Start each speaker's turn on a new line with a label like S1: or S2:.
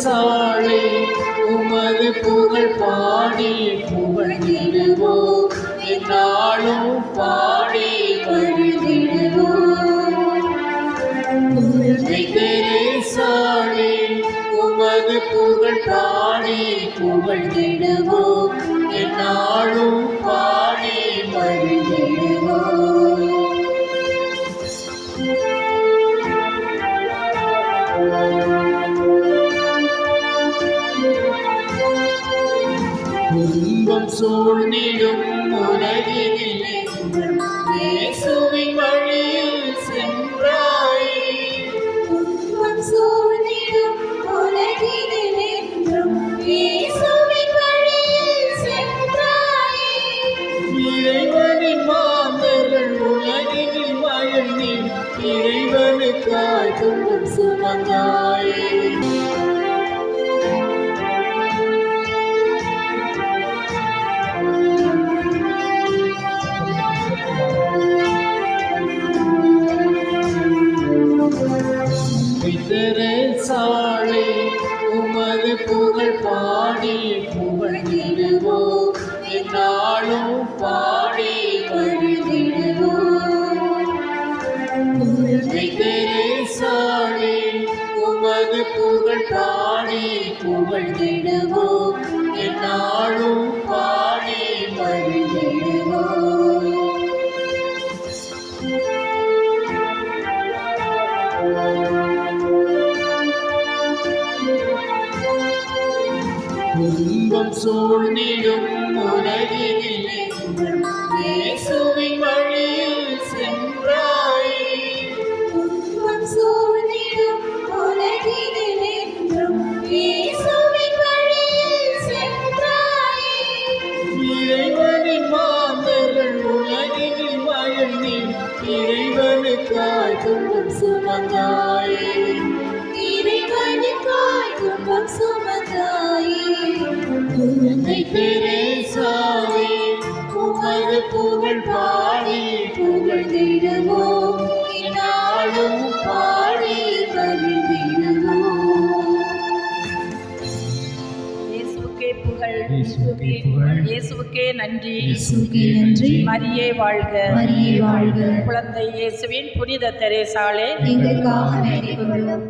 S1: சாலை உமது புகழ் பாடி புகழ்ந்திடுவோம் என்னாலும் பாடி சாலை உமது புகழ் பாடி புகழ்ந்திடுவோம் என்னாலும் பாடி துன்பம் சூழ்ந்திடும் உலகினிலே இயேசுவின் வழியில் சென்றாய்.
S2: துன்பம் சூழ்ந்திடும் உலகினிலென்றும் இயேசுவின் வழியில் சென்றாய்.
S1: இறைவனின் மாந்தர்கள் உலகினில் வாழ்ந்தேன் இறைவனுக்காய் துன்பம் சுமந்தாயே. புகழ் பாடி புகழ்ந்திடுவோம் என்னாலும் பாடி சாலை உமது புகழ் பாடி புகழ்ந்திடுவோம் என்னாலும் பாடி துன்பம் சூழ்ந்திடும் உலகினிலே இயேசுவின் வழியில் சென்றாய்
S2: துன்பம் சூழ்ந்திடும் உலகினிலென்றும் இயேசுவின் வழியில் சென்றாயே.
S1: இறைவனின் மாந்தர்கள் உலகினில் மயங்கி இறைவனுக்காய் துன்பம் சுமந்தாயே
S2: இறைவனுக்காய் துன்பம் சுமந்தாயே.
S1: உன்னை தெரேசாவே உமது புகழ் பாடி புகழ்ந்திடுவோம் நாளும் பாடி மகிழ்ந்திடுவோம்
S3: இயேசுவுக்கே புகழ்
S1: இயேசுவுக்கே புகழ்.
S3: இயேசுவுக்கே நன்றி
S2: நன்றி.
S3: மரியே வாழ்க
S2: மரியே வாழ்க.
S3: குழந்தை இயேசுவின் புனித தெரேசாலே
S2: எங்களுக்காக வேண்டிக் கொள்ளும்